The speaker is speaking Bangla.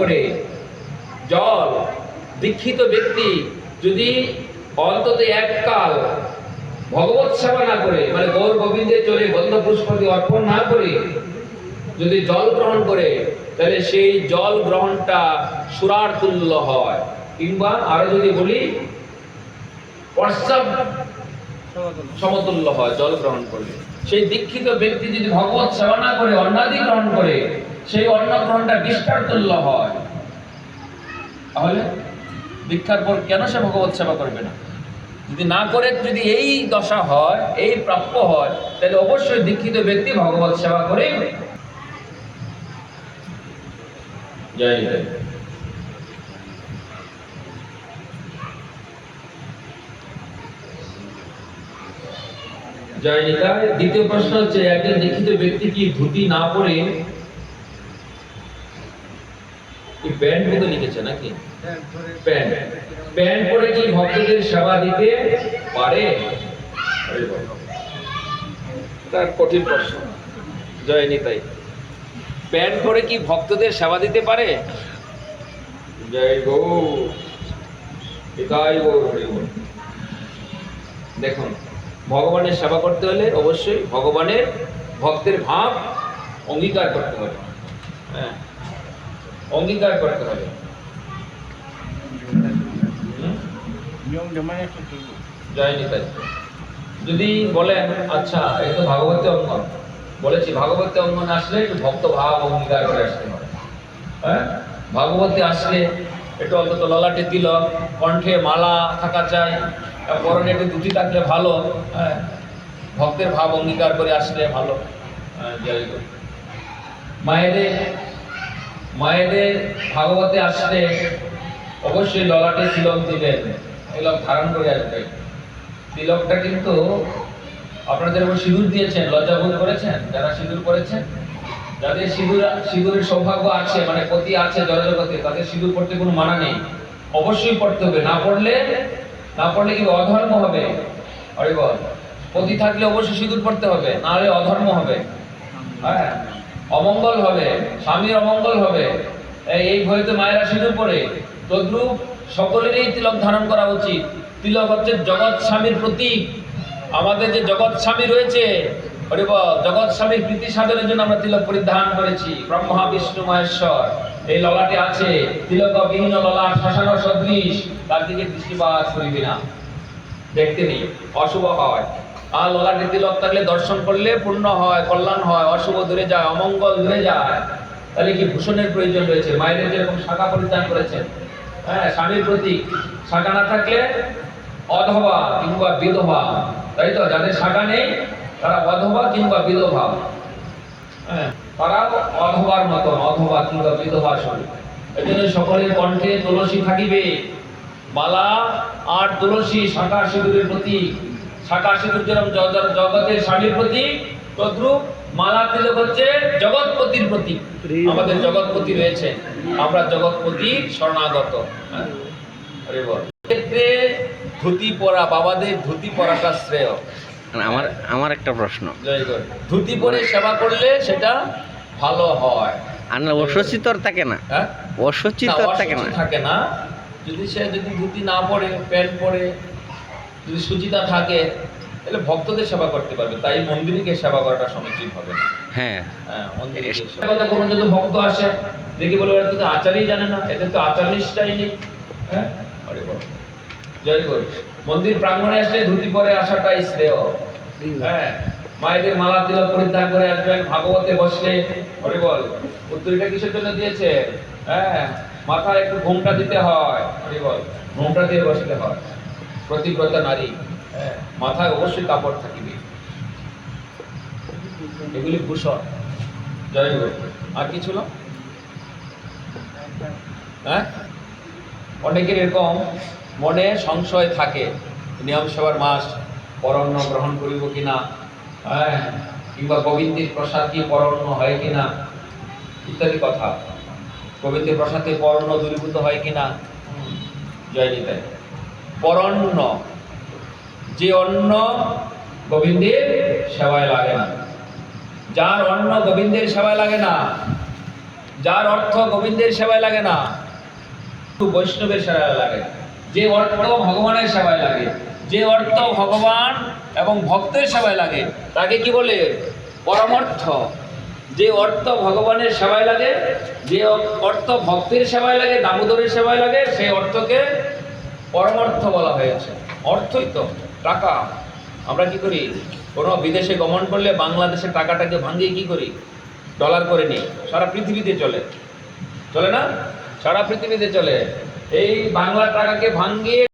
করে জল, দীক্ষিত ব্যক্তি যদি অন্তত এককাল ভগবত সেবা না করে মানে গৌর গোবিন্দে চলে গন্ধ পুষ্পতি অর্পণ না করে, যদি জল গ্রহণ করে, তাহলে সেই জল গ্রহণটা সুরার তুল্য হয়। কিংবা আরও যদি বলি সমতুল্য হয় জল গ্রহণ করলে। সেই দীক্ষিত ব্যক্তি যদি ভগবত সেবা না করে, অন্নাদি গ্রহণ করে সেই অন্ন গ্রহণটা বিষ্ঠার তুল্য হয়। তাহলে দীক্ষার পর কেন সে ভগবত সেবা করবে না? যদি না করে, যদি এই দশা হয়, এই প্রাপ্য হয়, তাহলে অবশ্যই দীক্ষিত ব্যক্তি ভগবত সেবা করে জয় জয় জয় দ্বিতীয় প্রশ্ন হচ্ছে, একজন দীক্ষিত ব্যক্তি কি ধুতি না পরে এই প্যান্ট মতো লিখেছে নাকি? প্যান্ট প্যান্ট পরে কি ভক্তদের সেবা দিতে পারে? তার কঠিন প্রশ্ন। জয় নিতাই। প্যান্ট পরে কি ভক্তদের সেবা দিতে পারে? জয় গৌ। নিতাই হরি দেখুন ভগবানের সেবা করতে হলে অবশ্যই ভগবানের ভক্তের ভাব অঙ্গীকার করতে হবে। হ্যাঁ। অঙ্গীকার করতে হবে। জয় নিতাই যদি বলেন আচ্ছা এই তো ভাগবতী অঙ্গন। বলেছি, ভাগবতী অঙ্গন আসলে একটু ভক্ত ভাব অঙ্গীকার করে আসতে হবে। হ্যাঁ? ভাগবতী আসলে একটু অন্তত ললাটে তিলক, কণ্ঠে মালা থাকা চাই পরনে একটু দুটি থাকলে ভালো। হ্যাঁ? ভক্তের ভাব অঙ্গীকার করে আসলে ভালো। হ্যাঁ। মায়েদের মায়েদের ভাগবতে আসলে অবশ্যই ললাটে তিলক দিবেন। তিলক ধারণ করে আসবে তিলকটা কিন্তু আপনারা যেরকম সিঁদুর দিয়েছেন। লজ্জাবোধ করেছেন? যারা সিঁদুর করেছেন যাদের সিঁদুর, সিঁদুরের সৌভাগ্য আছে মানে পতি আছে জলজগতে তাদের সিঁদুর পড়তে কোনো মানা নেই। অবশ্যই পড়তে হবে। না পড়লে না পড়লে কি অধর্ম হবে? আরে বল পতি থাকলে অবশ্যই সিঁদুর পড়তে হবে। না হলে অধর্ম হবে। হ্যাঁ? অমঙ্গল হবে, স্বামীর অমঙ্গল হবে। এই ভয়তে মায়েরা সিঁদুর পড়ে। তদ্রূপ সকলেরই তিলক ধারণ করা উচিত। তিলক হচ্ছে জগৎ স্বামীর প্রতীক। আমাদের যে জগৎ স্বামী রয়েছে জগৎ স্বামীর প্রীতি সাধনের জন্য আমরা তিলক পরিধান করেছি। ব্রহ্মা, বিষ্ণু, মহেশ্বর। এই ললাটে আছে। তিলক বিহীন ললা, শ্মশান সদৃশ। তার দিকে দৃষ্টিপাত করিবি না। দেখতে নেই। অশুভ হয়। আর ললাটে তিলক থাকলে দর্শন করলে পূর্ণ হয়, কল্যাণ হয়, অশুভ দূরে যায়, অমঙ্গল দূরে যায়। তাহলে কি ভূষণের প্রয়োজন রয়েছে? মায়েদের যেরকম শাখা পরিধান করেছেন। হ্যাঁ স্বামীর প্রতি শাখা না থাকলে অধবা কিংবা বিধবা। তাই তো? যাদের শাখা নেই, তারা অধবা কিংবা বিধবা। হ্যাঁ তারা অধবার মতন, অধবা কিংবা বিধবা শরীর এই জন্য সকলের কণ্ঠে তুলসী থাকিবে। মালা আর তুলসী শাখা সিঁদুরের প্রতি শাখা সিঁদুর যেরকম জগতের স্বামীর প্রতি তদ্রুপ মালা তিলক হচ্ছে জগৎপতির প্রতীক আমাদের জগৎপতি রয়েছে। আমরা জগৎপতির শরণাগত। হ্যাঁ? ক্ষেত্রে ধুতি পরা বাবাদের ধুতি পরাটা শ্রেয়। মানে আমার আমার একটা প্রশ্ন। ধুতি পরে সেবা করলে সেটা ভালো হয়। আর না আর থাকে না। হ্যাঁ? আর থাকে না। থাকে না। যদি সে যদি ধুতি না পরে প্যান্ট পরে যদি সুচিতা থাকে তাহলে ভক্তদের সেবা করতে পারবে। তাই মন্দিরকে সেবা করাটা সমীচীন হবে। হ্যাঁ। হ্যাঁ মন্দিরে কোনো যদি ভক্ত আসে দেখি বলে ওরা আচারই জানে না এদের তো আচার নিষ্ঠাই নেই। হ্যাঁ? জয় গুরু মন্দির প্রাঙ্গণে আসলে ধুতি পরে আসাটাই শ্রেয়। হ্যাঁ মায়েদের মালা তিলক পরিধান করে আসবেন ভাগবতে বসলে। হরি বল উত্তরীটা কিসের জন্য দিয়েছে? হ্যাঁ মাথায় একটু ঘুমটা দিতে হয়। হরি বল ঘুমটা দিয়ে বসতে হয়। প্রতিব্রতা নারী হ্যাঁ মাথায় অবশ্যই কাপড় থাকিবে। এগুলি ভূষণ। জয় আর কি ছিল হ্যাঁ? অনেকের এরকম মনে সংশয় থাকে, নিয়ম সেবার মাস, পরণ্য গ্রহণ করিব কিনা হ্যাঁ কিংবা গোবিন্দের প্রসাদ কি পরণ্য হয় কিনা, ইত্যাদি কথা। গোবিন্দের প্রসাদে পরণ্য দূরীভূত হয় কিনা? জয় নিতাই। পরণ্য। যে অন্ন গোবিন্দের সেবায় লাগে না। যার অন্ন গোবিন্দের সেবায় লাগে না, যার অর্থ গোবিন্দের সেবায় লাগে না বৈষ্ণবের সেবায় লাগে। যে অর্থ ভগবানের সেবায় লাগে, যে অর্থ ভগবান এবং ভক্তের সেবায় লাগে, তাকে কি বলে? পরমর্থ। যে অর্থ ভগবানের সেবায় লাগে, যে অর্থ ভক্তের সেবায় লাগে, দামোদরের সেবায় লাগে, সেই অর্থকে পরমার্থ বলা হয়েছে অর্থই তো, টাকা। আমরা কি করি? কোনো বিদেশে গমন করলে বাংলাদেশের টাকাটাকে ভাঙিয়ে কি করি? ডলার করে নিই। সারা পৃথিবীতে চলে। চলে না? সারা পৃথিবীতে চলে। এই বাংলা টাকাকে ভাঙিয়ে